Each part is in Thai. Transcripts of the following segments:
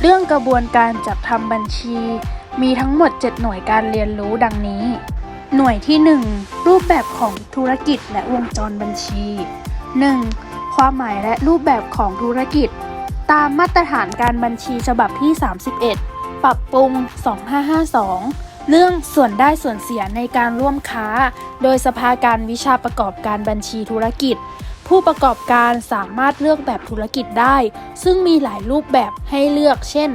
เรื่องกระบวนการจัดทำบัญชี มีทั้งหมด 7 หน่วยการเรียนรู้ดังนี้ หน่วยที่ 1 รูปแบบของธุรกิจและวงจรบัญชี 1. ความหมายและรูปแบบของธุรกิจ ตามมาตรฐานการบัญชีฉบับที่ 31 ปรับปรุง 2552 เรื่องส่วนได้ส่วนเสียในการร่วมค้า โดยสภาการวิชาประกอบการบัญชีธุรกิจ ผู้ประกอบการสามารถเลือกแบบธุรกิจได้ ซึ่งมีหลายรูปแบบให้เลือก เช่น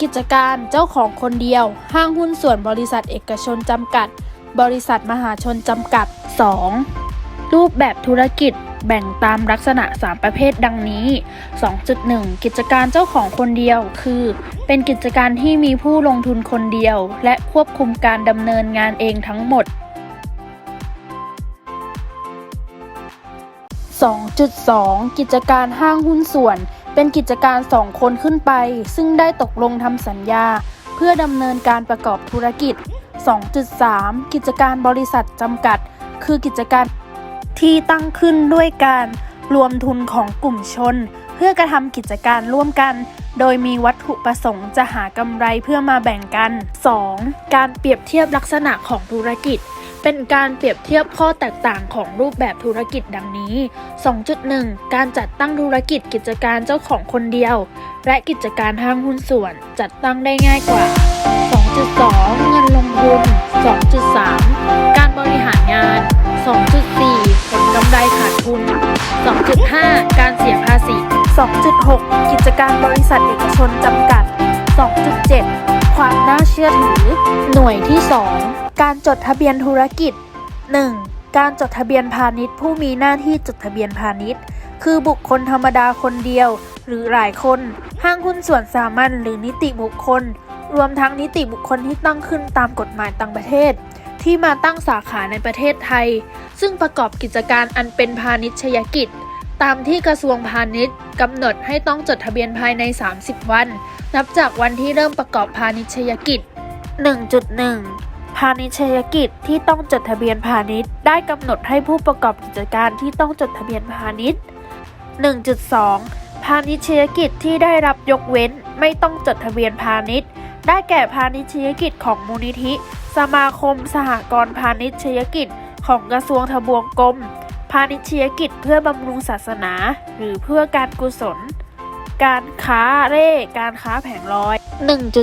กิจการเจ้าของคนเดียว ห้างหุ้นส่วนบริษัทเอกชนจำกัด บริษัทมหาชนจำกัด 2. รูปแบบธุรกิจแบ่งตามลักษณะ 3 ประเภทดังนี้ 2.1 กิจการเจ้าของคนเดียว คือ เป็นกิจการที่มีผู้ลงทุนคนเดียว และควบคุมการดำเนินงานเองทั้งหมด 2.2 กิจการห้างหุ้นส่วน เป็นกิจการ2คนขึ้นไป ซึ่งได้ตกลงทำสัญญา เพื่อดำเนินการประกอบธุรกิจ 2.3 กิจการบริษัทจำกัด คือกิจการที่ตั้งขึ้นด้วยการรวมทุนของกลุ่มชน เพื่อกระทำกิจการร่วมกัน โดยมีวัตถุประสงค์จะหากำไรเพื่อมาแบ่งกัน 2. การเปรียบเทียบลักษณะของธุรกิจ เป็นการเปรียบเทียบข้อแตกต่างของรูปแบบธุรกิจดังนี้ 2.1 การจัดตั้งธุรกิจกิจการเจ้าของคนเดียว และกิจการห้างหุ้นส่วนจัดตั้งได้ง่ายกว่า 2.2 เงินลงทุน 2.3 การบริหารงาน 2.4 ผลกำไรขาดทุน 2.5 การเสียภาษี 2.6 กิจการบริษัทเอกชนจำกัด 2.7 ความน่าเชื่อถือ หน่วยที่ 2 การจดทะเบียนธุรกิจ 1. การจดทะเบียนพาณิชย์ ผู้มีหน้าที่จดทะเบียนพาณิชย์ คือบุคคลธรรมดาคนเดียว หรือหลายคน ห้างหุ้นส่วนสามัญหรือนิติบุคคล รวมทั้งนิติบุคคลที่ตั้งขึ้นตามกฎหมายต่างประเทศ ที่มาตั้งสาขาในประเทศไทย ซึ่งประกอบกิจการอันเป็นพาณิชยกิจ ตามที่กระทรวงพาณิชย์กำหนดให้ต้องจดทะเบียนภายใน 30 วัน นับจากวันที่เริ่มประกอบพาณิชยกิจ 1.1 พาณิชยกิจที่ต้องจดทะเบียนพาณิชย์ ได้กำหนดให้ผู้ประกอบกิจการที่ต้องจดทะเบียนพาณิชย์ 1.2 พาณิชยกิจที่ได้รับยกเว้นไม่ต้องจดทะเบียนพาณิชย์ ได้แก่พาณิชยกิจของมูลนิธิ สมาคมสหกรณ์พาณิชยกิจ ของกระทรวงทบวงกรมพาณิชยกิจเพื่อบำรุงศาสนา หรือเพื่อการกุศล การค้าเร่การค้าแผงลอย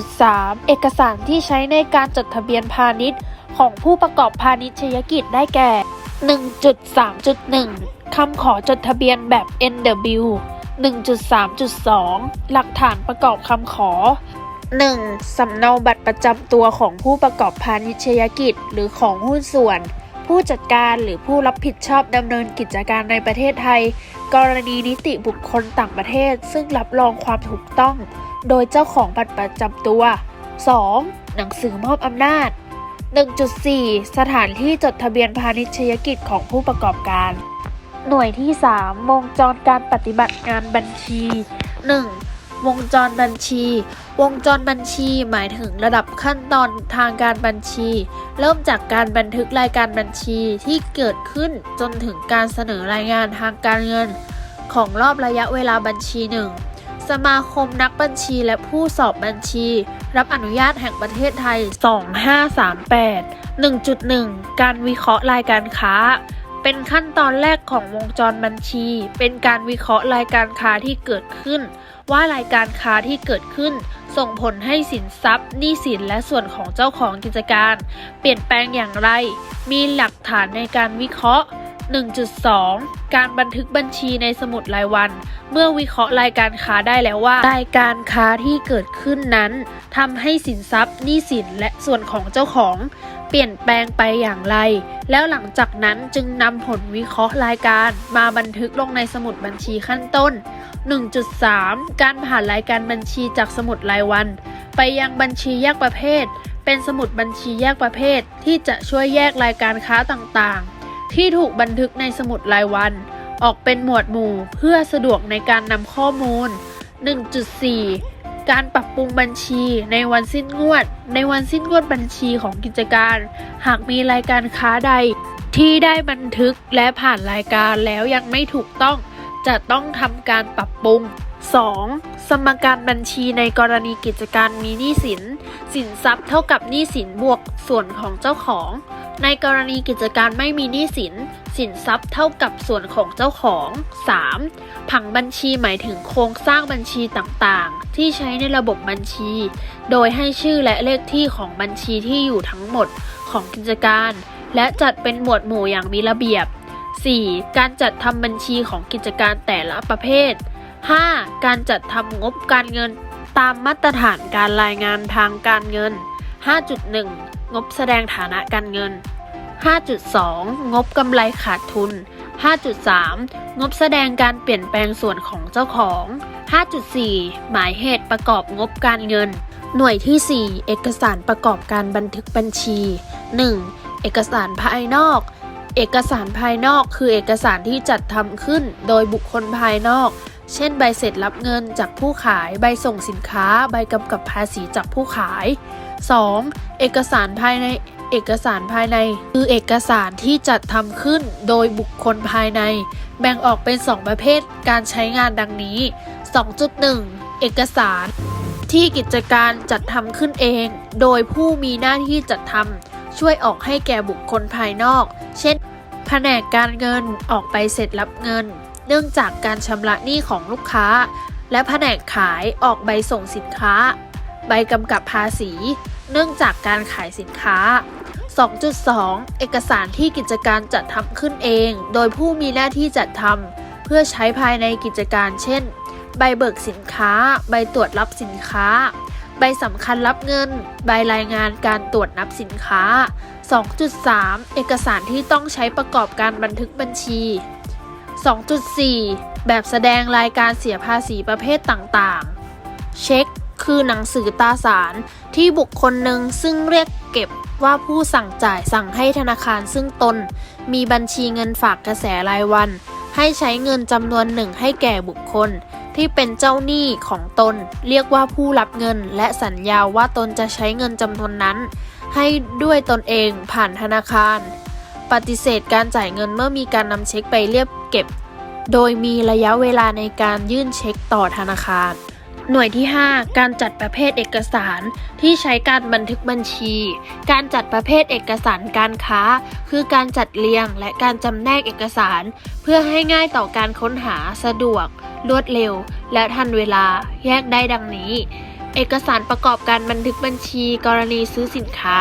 1.3 เอกสารที่ใช้ในการจดทะเบียนพาณิชย์ ของผู้ประกอบพาณิชยกิจได้แก่ 1.3.1 คำขอจดทะเบียนแบบ NW 1.3.2 หลักฐานประกอบคำขอ 1. สำเนาบัตรประจำตัวของผู้ประกอบพาณิชยกิจ หรือของหุ้นส่วน ผู้จัดการหรือผู้รับผิดชอบดำเนินกิจการในประเทศไทยกรณีนิติบุคคลต่างประเทศ ซึ่งรับรองความถูกต้อง โดยเจ้าของบัตรประจำตัว 2. หนังสือมอบอำนาจ 1.4 สถานที่จดทะเบียนพาณิชยกิจของผู้ประกอบการ หน่วยที่ 3 วงจรการปฏิบัติงานบัญชี 1. วงจรบัญชี วงจรบัญชีหมายถึงระดับขั้นตอนทางการบัญชี เริ่มจากการบันทึกรายการบัญชีที่เกิดขึ้นจนถึงการเสนอรายงานทางการเงิน ของรอบระยะเวลาบัญชีหนึ่งสมาคมนักบัญชีและผู้สอบบัญชี รับอนุญาตแห่งประเทศไทย 2538 1.1 การวิเคราะห์รายการค้า เป็นขั้นตอนแรกของวงจรบัญชี เป็นการวิเคราะห์รายการค้าที่เกิดขึ้น ว่ารายการค้าที่เกิดขึ้น ส่งผลให้สินทรัพย์หนี้สินและส่วนของเจ้าของกิจการ เปลี่ยนแปลงอย่างไร มีหลักฐานในการวิเคราะห์ 1.2 การบันทึกบัญชีในสมุดรายวัน เมื่อวิเคราะห์รายการค้าได้แล้วว่า รายการค้าที่เกิดขึ้นนั้นทำให้สินทรัพย์หนี้สินและส่วนของเจ้าของ เปลี่ยนแปลงไปอย่างไร แล้วหลังจากนั้นจึงนำผลวิเคราะห์รายการมาบันทึกลงในสมุดบัญชีขั้นต้น 1.3 การผ่านรายการบัญชีจากสมุดรายวัน ไปยังบัญชีแยกประเภท เป็นสมุดบัญชีแยกประเภท ที่จะช่วยแยกรายการค้าต่างๆ ที่ถูกบันทึกในสมุดรายวัน ออกเป็นหมวดหมู่เพื่อสะดวกในการนำข้อมูล 1.4 การปรับปรุงบัญชีในวันสิ้นงวด ในวันสิ้นงวดบัญชีของกิจการ หากมีรายการค้าใด ที่ได้บันทึกและผ่านรายการแล้วยังไม่ถูกต้อง จะต้องทำการปรับปรุง 2. สมการบัญชีในกรณีกิจการมีหนี้สิน สินทรัพย์เท่ากับหนี้สินบวกส่วนของเจ้าของ ในกรณีกิจการไม่มีหนี้สิน สินทรัพย์เท่ากับส่วนของเจ้าของ 3. ผังบัญชีหมายถึงโครงสร้างบัญชีต่างๆ ที่ใช้ในระบบบัญชี โดยให้ชื่อและเลขที่ของบัญชีที่อยู่ทั้งหมดของกิจการ และจัดเป็นหมวดหมู่อย่างมีระเบียบ 4. การจัดทำบัญชีของกิจการแต่ละประเภท 5. การจัดทำงบการเงินตามมาตรฐานการรายงานทางการเงิน 5.1 งบแสดงฐานะการเงิน 5.2 งบกำไรขาดทุน 5.3 งบแสดงการเปลี่ยนแปลงส่วนของเจ้าของ 5.4 หมายเหตุประกอบงบการเงิน หน่วยที่ 4 เอกสารประกอบการบันทึกบัญชี 1. เอกสารภายนอก เอกสารภายนอกคือเอกสารที่จัดทำขึ้นโดยบุคคลภายนอก เช่น ใบเสร็จรับเงินจากผู้ขาย ใบส่งสินค้า ใบกำกับภาษีจากผู้ขาย 2. เอกสารภายในเอกสารภายใน คือเอกสารที่จัดทำขึ้นโดยบุคคลภายใน แบ่งออกเป็น 2 ประเภทการใช้งานดังนี้ 2.1 เอกสารที่กิจการจัดทำขึ้นเอง โดยผู้มีหน้าที่จัดทำช่วยออกให้แก่บุคคลภายนอก เช่น แผนกการเงินออกไปเสร็จรับเงิน เนื่องจากการชำระหนี้ของลูกค้า และแผนกขายออกใบส่งสินค้า ใบกำกับภาษี เนื่องจากการขายสินค้า 2.2 เอกสารที่กิจการจัดทำขึ้นเอง โดยผู้มีหน้าที่จัดทำเพื่อใช้ภายในกิจการ เช่น ใบเบิกสินค้า ใบตรวจรับสินค้า ใบสำคัญรับเงิน ใบรายงานการตรวจนับสินค้า 2.3 เอกสารที่ต้องใช้ประกอบการบันทึกบัญชี 2.4 แบบแสดงรายการเสียภาษีประเภทต่างๆ เช็ค คือหนังสือตาสารที่บุคคลหนึ่งซึ่งเรียกเก็บว่าผู้สั่งจ่ายสั่งให้ธนาคารซึ่งตน มีบัญชีเงินฝากกระแสรายวัน ให้ใช้เงินจำนวนหนึ่งให้แก่บุคคล ที่เป็นเจ้าหนี้ของตน เรียกว่าผู้รับเงิน และสัญญาว่าตนจะใช้เงินจำนวนนั้น ให้ด้วยตนเองผ่านธนาคาร ปฏิเสธการจ่ายเงินเมื่อมีการนำเช็คไปเรียบเก็บ โดยมีระยะเวลาในการยื่นเช็คต่อธนาคาร หน่วยที่ 5 การจัดประเภทเอกสารที่ใช้การบันทึกบัญชี การจัดประเภทเอกสารการค้า คือการจัดเรียงและการจำแนกเอกสาร เพื่อให้ง่ายต่อการค้นหาสะดวก รวดเร็ว และทันเวลาแยกได้ดังนี้ เอกสารประกอบการบันทึกบัญชี กรณีซื้อสินค้า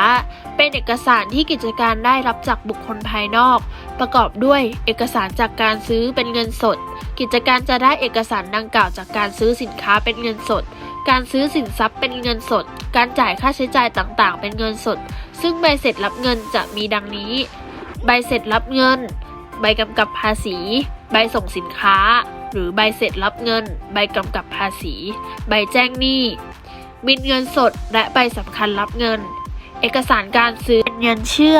เป็นเอกสารที่กิจการได้รับจากบุคคลภายนอก ประกอบด้วยเอกสารจากการซื้อเป็นเงินสด กิจการจะได้เอกสารดังกล่าวจากการซื้อสินค้าเป็นเงินสด การซื้อสินทรัพย์เป็นเงินสด การจ่ายค่าใช้จ่ายต่างๆ เป็นเงินสด ซึ่งใบเสร็จรับเงินจะมีดังนี้ ใบเสร็จรับเงิน ใบกำกับภาษี ใบส่งสินค้า หรือใบเสร็จรับเงิน ใบกำกับภาษี ใบแจ้งหนี้บินเงินสด และใบสำคัญรับเงิน เอกสารการซื้อเป็นเงินเชื่อ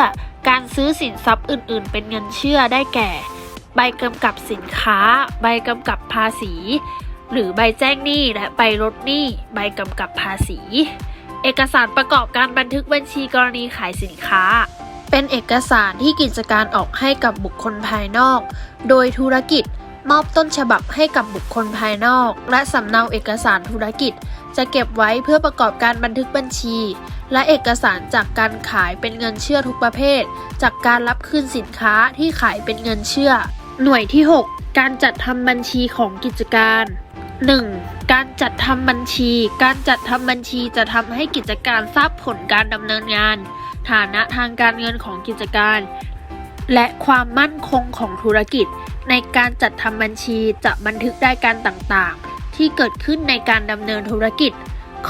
การซื้อสินทรัพย์อื่น ๆ เป็นเงินเชื่อได้แก่ ใบกำกับสินค้า ใบกำกับภาษี หรือใบแจ้งหนี้และใบลดหนี้ ใบกำกับภาษี เอกสารประกอบการบันทึกบัญชีกรณีขายสินค้า เป็นเอกสารที่กิจการออกให้กับบุคคลภายนอก โดยธุรกิจมอบต้นฉบับให้กับบุคคลภายนอก และสำเนาเอกสารธุรกิจ จะเก็บไว้เพื่อประกอบการบันทึกบัญชี และเอกสารจากการขายเป็นเงินเชื่อทุกประเภท จากการรับคืนสินค้าที่ขายเป็นเงินเชื่อ หน่วยที่ 6 การจัดทำบัญชีของกิจการ 1. การจัดทำบัญชี การจัดทำบัญชีจะทำให้กิจการทราบผลการดำเนินงาน ฐานะทางการเงินของกิจการ และความมั่นคงของธุรกิจ ในการจัดทำบัญชีจะบันทึกรายการต่างๆ ที่เกิดขึ้นในการดำเนินธุรกิจ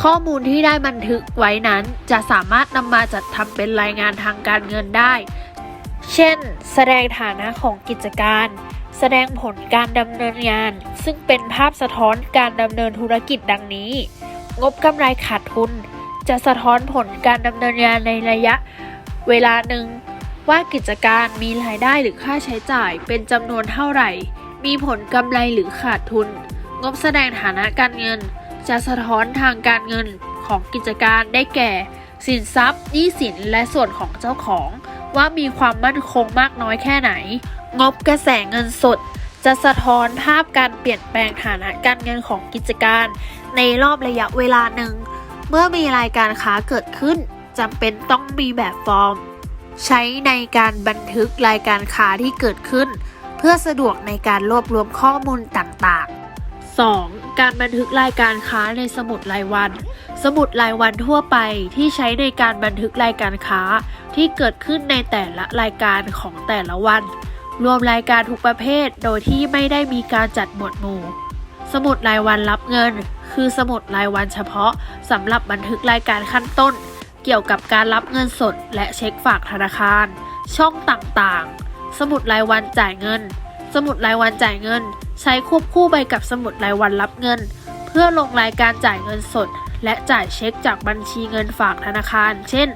ข้อมูลที่ได้บันทึกไว้นั้นจะสามารถนำมาจัดทำเป็นรายงานทางการเงินได้ เช่น แสดงฐานะของกิจการ แสดงผลการดำเนินงาน ซึ่งเป็นภาพสะท้อนการดำเนินธุรกิจดังนี้ งบกำไรขาดทุน จะสะท้อนผลการดำเนินงานในระยะ เวลาหนึ่ง ว่ากิจการมีรายได้หรือค่าใช้จ่ายเป็นจำนวนเท่าไหร่ มีผลกำไรหรือขาดทุน งบแสดงฐานะการเงิน จะสะท้อนทางการเงินของกิจการได้แก่ สินทรัพย์หนี้สินและส่วนของเจ้าของ ว่ามีความมั่นคงมากน้อยแค่ไหน งบกระแสเงินสด จะสะท้อนภาพการเปลี่ยนแปลงฐานะการเงินของกิจการ ในรอบระยะเวลาหนึ่ง เมื่อมีรายการค้าเกิดขึ้นจำเป็นต้องมีแบบฟอร์ม ใช้ในการบันทึกรายการค้าที่เกิดขึ้น เพื่อสะดวกในการรวบรวมข้อมูลต่างๆ 2. การบันทึกรายการค้าในสมุดรายวัน สมุดรายวันทั่วไปที่ใช้ในการบันทึกรายการค้า ที่เกิดขึ้นในแต่ละรายการของแต่ละวัน รวมรายการทุกประเภทโดยที่ไม่ได้มีการจัดหมวดหมู่ สมุดรายวันรับเงิน คือสมุดรายวันเฉพาะสำหรับบันทึกรายการขั้นต้น เกี่ยวกับการรับเงินสดและเช็คฝากธนาคาร ช่องต่างๆ สมุดรายวันจ่ายเงิน สมุดรายวันจ่ายเงิน ใช้ควบคู่ไปกับสมุดรายวันรับเงิน เพื่อลงรายการจ่ายเงินสด และจ่ายเช็คจากบัญชีเงินฝากธนาคาร เช่น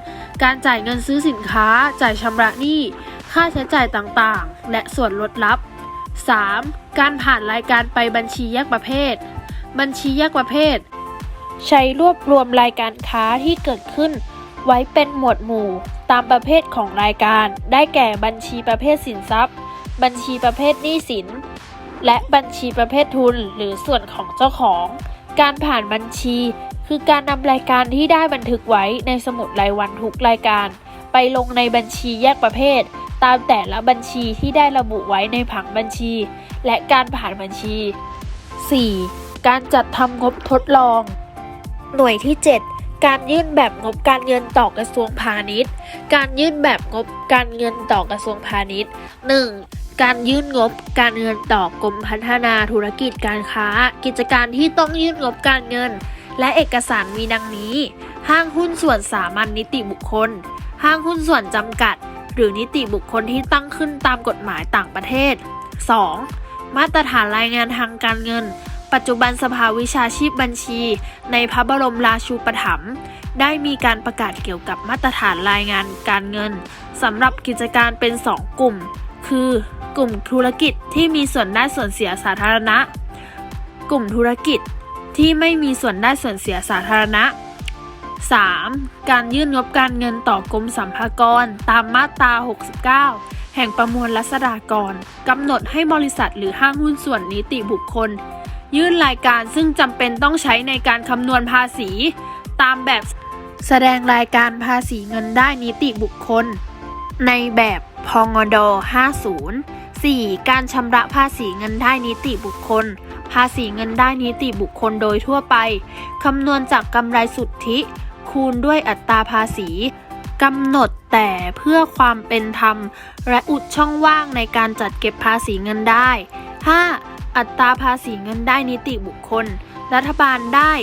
การจ่ายเงินซื้อสินค้า จ่ายชำระหนี้ ค่าใช้จ่ายต่างๆ และส่วนลดลับ 3. การผ่านรายการไปบัญชีแยกประเภท บัญชีแยกประเภท ใช้รวบรวมรายการค้าที่เกิดขึ้น ไว้เป็นหมวดหมู่ ตามประเภทของรายการ ได้แก่บัญชีประเภทสินทรัพย์ บัญชีประเภทหนี้สิน และบัญชีประเภททุนหรือส่วนของเจ้าของ การผ่านบัญชี คือการนำรายการที่ได้บันทึกไว้ในสมุดรายวันทุกรายการ ไปลงในบัญชีแยกประเภท ตามแต่ละบัญชีที่ได้ระบุไว้ในผังบัญชี และการผ่านบัญชี 4. การจัดทำงบทดลอง หน่วยที่ 7การยื่นแบบงบการเงินต่อกระทรวงพาณิชย์ การยื่นแบบงบการเงินต่อกระทรวงพาณิชย์ 1. การยื่นงบการเงินต่อกรมพัฒนาธุรกิจการค้า กิจการที่ต้องยื่นงบการเงิน และเอกสารมีดังนี้ ห้างหุ้นส่วนสามัญนิติบุคคล ห้างหุ้นส่วนจำกัด หรือนิติบุคคลที่ตั้งขึ้นตามกฎหมายต่างประเทศ 2. มาตรฐานรายงานทางการเงิน ปัจจุบันสภาวิชาชีพบัญชี ในพระบรมราชูปถัมภ์ได้มีการประกาศเกี่ยวกับมาตรฐานรายงานการเงินสำหรับกิจการเป็น 2 กลุ่ม คือ กลุ่มธุรกิจที่มีส่วนได้ส่วนเสียสาธารณะ กลุ่มธุรกิจที่ไม่มีส่วนได้ส่วนเสียสาธารณะ 3. การยื่นงบการเงินต่อกรมสัมภากรตามมาตรา 69 แห่งประมวลรัษฎากรกำหนดให้บริษัทหรือห้างหุ้นส่วนนิติบุคคล ยื่นรายการซึ่งจำเป็นต้องใช้ในการคำนวณภาษี ตามแบบแสดงรายการภาษีเงินได้นิติบุคคล ในแบบ พงด 50 4. การชำระภาษีเงินได้นิติบุคคล ภาษีเงินได้นิติบุคคลโดยทั่วไป คำนวณจากกำไรสุทธิ คูณด้วยอัตราภาษีกำหนดแต่เพื่อความเป็นธรรม และอุดช่องว่างในการจัดเก็บภาษีเงินได้ 5. อัตราภาษีเงินได้นิติบุคคล รัฐบาลได้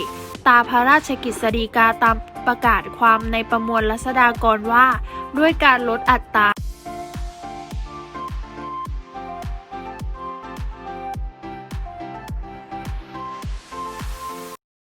ตาพระราชกิจสฎีกาตามประกาศความในประมวลรัษฎากรว่า ด้วยการลดอัตรา